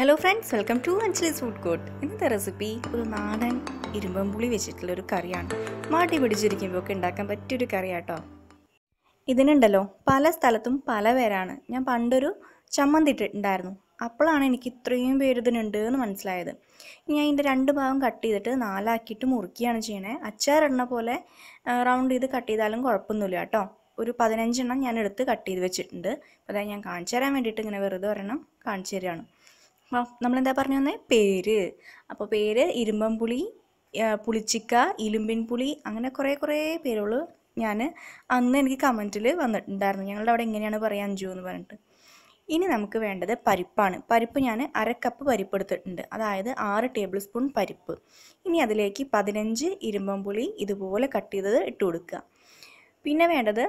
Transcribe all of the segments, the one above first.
Hello friends welcome to Anjali's food court ഇന്നത്തെ recipe ഒരു നാടൻ ഇരുമ്പമ്പുളി വെച്ചിട്ടുള്ള ഒരു കറിയാണ്. മാട്ടി പിടിച്ചിരിക്കുമ്പോൾ ഒക്കെ ഉണ്ടാക്കാൻ പറ്റിയൊരു കറിയാട്ടോ. ഇതിനുണ്ടല്ലോ പല സ്ഥലത്തും പല പേരാണ്. ഞാൻ പണ്ടൊരു ചമ്മന്തി ഇട്ടിട്ടുണ്ടായിരുന്നു. അപ്പോഴാണ് എനിക്ക് ഇത്രയും പേര് ഇതിനുണ്ട് എന്ന് മനസ്സിലായത് ഞാൻ ഇതിന്റെ രണ്ട് ഭാഗം കട്ട് ചെയ്തിട്ട് നാലാക്കിയിട്ട് മുറുക്കിയാണ് ചെയ്യണേ. അച്ചാറിടണ പോലെ റൗണ്ട് ചെയ്ത് കട്ട് ചെയ്താലും കുഴപ്പമൊന്നുമില്ല കേട്ടോ. ഒരു പതിനഞ്ചെണ്ണം ഞാൻ എടുത്ത് കട്ട് ചെയ്ത് വെച്ചിട്ടുണ്ട്. അപ്പോൾ അതായത് ഞാൻ കാണിച്ചു തരാൻ വേണ്ടിയിട്ട് ഇങ്ങനെ വെറുതെ ഒരെണ്ണം കാണിച്ചു തരികയാണ്. നമ്മളെന്താ പറഞ്ഞു തന്നെ പേര്. അപ്പോൾ പേര് ഇരുമ്പൻപുളി പുളി പുളിച്ചിക്ക ഇലുമ്പിൻ പുളി അങ്ങനെ കുറേ കുറേ പേരുകൾ ഞാൻ അന്ന് എനിക്ക് കമന്റിൽ വന്നിട്ടുണ്ടായിരുന്നു. ഞങ്ങളുടെ അവിടെ എങ്ങനെയാണ് പറയാൻ അഞ്ചു എന്ന് പറഞ്ഞിട്ട്. ഇനി നമുക്ക് വേണ്ടത് പരിപ്പാണ്. പരിപ്പ് ഞാൻ അരക്കപ്പ് പരിപ്പ് എടുത്തിട്ടുണ്ട്. അതായത് ആറ് ടേബിൾ സ്പൂൺ പരിപ്പ്. ഇനി അതിലേക്ക് പതിനഞ്ച് ഇരുമ്പൻപുളി ഇതുപോലെ കട്ട് ചെയ്തത് ഇട്ട് കൊടുക്കുക. പിന്നെ വേണ്ടത്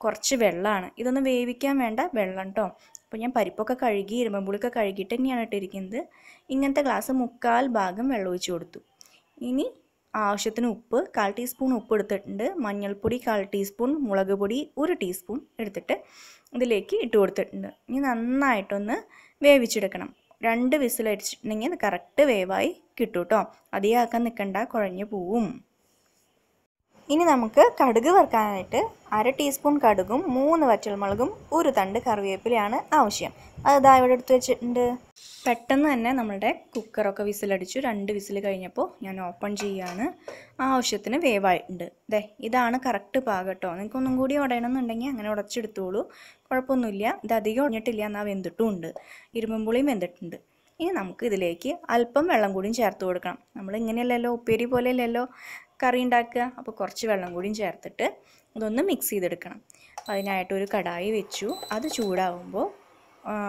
കുറച്ച് വെള്ളമാണ്. ഇതൊന്ന് വേവിക്കാൻ വേണ്ട വെള്ളം കേട്ടോ അപ്പോൾ ഞാൻ പരിപ്പൊക്കെ കഴുകി ഇരുമ്പമ്പുളിയൊക്കെ കഴുകിയിട്ട് തന്നെയാണ് ഇട്ടിരിക്കുന്നത് ഇങ്ങനത്തെ ഗ്ലാസ് മുക്കാൽ ഭാഗം വെള്ളം ഒഴിച്ച് കൊടുത്തു. ഇനി ആവശ്യത്തിന് ഉപ്പ് കാൽ ടീസ്പൂൺ ഉപ്പ് എടുത്തിട്ടുണ്ട്. മഞ്ഞൾപ്പൊടി കാൽ ടീസ്പൂൺ മുളക് പൊടി ഒരു ടീസ്പൂൺ എടുത്തിട്ട് ഇതിലേക്ക് ഇട്ട് കൊടുത്തിട്ടുണ്ട്. ഇനി നന്നായിട്ടൊന്ന് വേവിച്ചെടുക്കണം. രണ്ട് വിസിലടിച്ചിട്ടുണ്ടെങ്കിൽ അത് കറക്റ്റ് വേവായി കിട്ടും കേട്ടോ. അധികമാക്കാൻ നിൽക്കണ്ട കുഴഞ്ഞു പോവും. ഇനി നമുക്ക് കടുക് വറുക്കാനായിട്ട് അര ടീസ്പൂൺ കടുകും മൂന്ന് വറ്റൽമുളകും ഒരു തണ്ട് കറിവേപ്പിലയാണ് ആവശ്യം. അത് ഇതാ ഇവിടെ എടുത്ത് വെച്ചിട്ടുണ്ട്. പെട്ടെന്ന് തന്നെ നമ്മളുടെ കുക്കറൊക്കെ വിസിലടിച്ചു. രണ്ട് വിസിൽ കഴിഞ്ഞപ്പോൾ ഞാൻ ഓപ്പൺ ചെയ്യാണ്. ആവശ്യത്തിന് വേവായിട്ടുണ്ട്. ദേ ഇതാണ് കറക്റ്റ് പാകം കേട്ടോ കൂടി ഉടയണമെന്നുണ്ടെങ്കിൽ അങ്ങനെ ഉടച്ചെടുത്തോളൂ. കുഴപ്പമൊന്നുമില്ല. ഇത് അധികം ഉടഞ്ഞിട്ടില്ല എന്നാൽ വെന്തിട്ടും ഉണ്ട് ഇരുമ്പുളിയും വെന്തിട്ടുണ്ട്. ഇനി നമുക്ക് ഇതിലേക്ക് അല്പം വെള്ളം കൂടിയും ചേർത്ത് കൊടുക്കണം. നമ്മൾ ഇങ്ങനെയല്ലല്ലോ ഉപ്പേരി പോലെയല്ലല്ലോ. കറി ഉണ്ടാക്കുക. അപ്പോൾ കുറച്ച് വെള്ളം കൂടിയും ചേർത്തിട്ട് ഇതൊന്ന് മിക്സ് ചെയ്തെടുക്കണം. അതിനായിട്ട് ഒരു കടായി വെച്ചു. അത് ചൂടാവുമ്പോൾ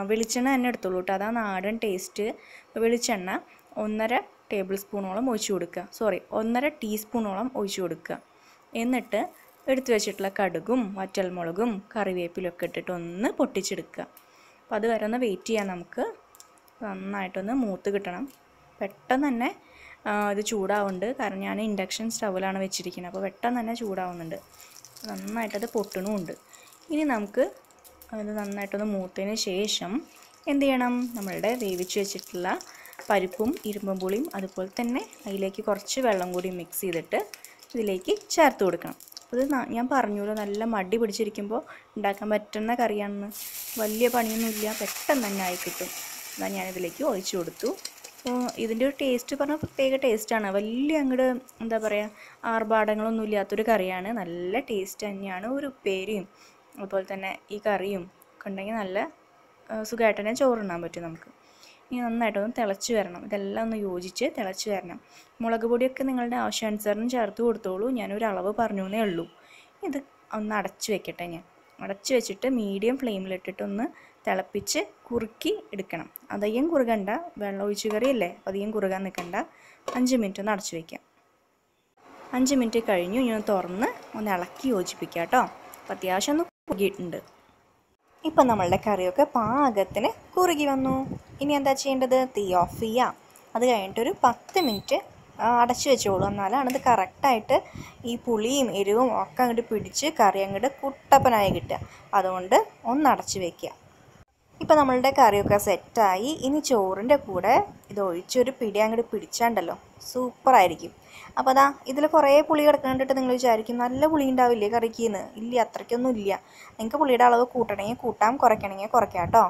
വെളിച്ചെണ്ണ തന്നെ എടുത്തോളൂ കേട്ടോ അതാ നാടൻ ടേസ്റ്റ് വെളിച്ചെണ്ണ ഒന്നര ടേബിൾ സ്പൂണോളം ഒഴിച്ചു കൊടുക്കുക. സോറി ഒന്നര ടീസ്പൂണോളം ഒഴിച്ചു കൊടുക്കുക. എന്നിട്ട് എടുത്തു വെച്ചിട്ടുള്ള കടുകും വറ്റൽമുളകും കറിവേപ്പിലൊക്കെ ഇട്ടിട്ട് ഒന്ന് പൊട്ടിച്ചെടുക്കുക. അപ്പോൾ അത് വരെ ഒന്ന് വെയിറ്റ് ചെയ്യാം നമുക്ക്. നന്നായിട്ടൊന്ന് മൂത്ത് കിട്ടണം. പെട്ടെന്ന് തന്നെ ഇത് ചൂടാവുന്നുണ്ട്. കാരണം ഞാൻ ഇൻഡക്ഷൻ സ്റ്റൗവിലാണ് വെച്ചിരിക്കുന്നത്. അപ്പോൾ പെട്ടെന്ന് തന്നെ ചൂടാവുന്നുണ്ട്. നന്നായിട്ടത് പൊട്ടണുമുണ്ട്. ഇനി നമുക്ക് അത് നന്നായിട്ടൊന്ന് മൂത്തതിന് ശേഷം എന്ത് ചെയ്യണം? നമ്മളുടെ വേവിച്ച് വെച്ചിട്ടുള്ള പരിപ്പും ഇരുമ്പും പുളിയും അതുപോലെ തന്നെ അതിലേക്ക് കുറച്ച് വെള്ളം കൂടി മിക്സ് ചെയ്തിട്ട് ഇതിലേക്ക് ചേർത്ത് കൊടുക്കണം. അത് ഞാൻ പറഞ്ഞല്ലോ നല്ല മടി പിടിച്ചിരിക്കുമ്പോൾ ഉണ്ടാക്കാൻ പറ്റുന്ന കറിയാണെന്ന്. വലിയ പണിയൊന്നുമില്ല. പെട്ടെന്ന് തന്നെ ആയി കിട്ടും. എന്നാൽ ഞാനിതിലേക്ക് ഒഴിച്ചു കൊടുത്തു. അപ്പോൾ ഇതിന്റെ ഒരു ടേസ്റ്റ് പറഞ്ഞാൽ പ്രത്യേക ടേസ്റ്റാണ് വലിയ അങ്ങോട്ട് എന്താ പറയുക ആർഭാടങ്ങളൊന്നും ഇല്ലാത്തൊരു കറിയാണ്. നല്ല ടേസ്റ്റ് തന്നെയാണ് ഒരു ഉപ്പേരിയും അതുപോലെ തന്നെ ഈ കറിയും ഉണ്ടെങ്കിൽ നല്ല സുഖമായിട്ട് തന്നെ ചോറുണ്ണാൻ പറ്റും നമുക്ക്. ഇനി നന്നായിട്ടൊന്ന് തിളച്ച് വരണം. ഇതെല്ലാം ഒന്ന് യോജിച്ച് തിളച്ച് വരണം. മുളക് പൊടിയൊക്കെ നിങ്ങളുടെ ആവശ്യാനുസരണം ചേർത്ത് കൊടുത്തോളൂ. ഞാനൊരു അളവ് പറഞ്ഞു എന്നേ ഉള്ളൂ. ഇത് ഒന്ന് അടച്ച് വെക്കട്ടെ ഞാൻ. അടച്ച് വെച്ചിട്ട് മീഡിയം ഫ്ലെയിമിലിട്ടിട്ട് ഒന്ന് തിളപ്പിച്ച് കുറുക്കി എടുക്കണം. അധികം കുറുകണ്ട. വെള്ളം ഒഴിച്ച് അപ്പോൾ അധികം കുറുകാൻ നിൽക്കണ്ട. അഞ്ച് മിനിറ്റ് ഒന്ന് അടച്ചു വയ്ക്കാം. അഞ്ച് മിനിറ്റ് കഴിഞ്ഞു. ഇനി ഒന്ന് തുറന്ന് ഒന്ന് ഇളക്കി യോജിപ്പിക്കുക കേട്ടോ. അപ്പോൾ അത്യാവശ്യം ഒന്ന് കുറുകിയിട്ടുണ്ട്. ഇപ്പം നമ്മളുടെ കറിയൊക്കെ പാകത്തിന് കുറുകി വന്നു. ഇനി എന്താ ചെയ്യേണ്ടത്? തീ ഓഫ് ചെയ്യാം. അത് കഴിഞ്ഞിട്ടൊരു പത്ത് മിനിറ്റ് അടച്ചു വെച്ചോളൂ. എന്നാലാണ് ഇത് കറക്റ്റായിട്ട് ഈ പുളിയും എരിവും ഒക്കെ അങ്ങോട്ട് പിടിച്ച് കറി അങ്ങോട്ട് കുട്ടപ്പനായി കിട്ടുക. അതുകൊണ്ട് ഒന്ന് അടച്ചു വെക്കുക ഇപ്പം നമ്മളുടെ കറിയൊക്കെ സെറ്റായി. ഇനി ചോറിന്റെ കൂടെ ഇത് ഒഴിച്ചൊരു പിടി അങ്ങോട്ട് പിടിച്ചാണ്ടല്ലോ. സൂപ്പറായിരിക്കും. അപ്പോൾ അതാ ഇതിൽ കുറേ പുളി കിടക്കുന്നുണ്ടിട്ട് നിങ്ങൾ വിചാരിക്കും. നല്ല പുളി ഉണ്ടാവില്ലേ കറിക്ക് എന്ന് ഇല്ല അത്രയ്ക്കൊന്നും ഇല്ല. നിങ്ങൾക്ക് പുളിയുടെ അളവ് കൂട്ടണമെങ്കിൽ കൂട്ടാം കുറയ്ക്കണമെങ്കിൽ കുറയ്ക്കാം കേട്ടോ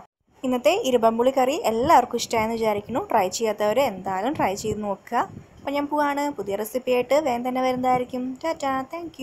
ഇന്നത്തെ ഇരുമ്പമ്പുളി കറി എല്ലാവർക്കും ഇഷ്ടമായെന്ന് വിചാരിക്കുന്നു. ട്രൈ ചെയ്യാത്തവർ എന്തായാലും ട്രൈ ചെയ്ത് നോക്കുക. അപ്പോൾ ഞാൻ പോവാണ്. പുതിയ റെസിപ്പിയായിട്ട് വേഗം തന്നെ വരുന്നതായിരിക്കും. ടാറ്റാ. താങ്ക്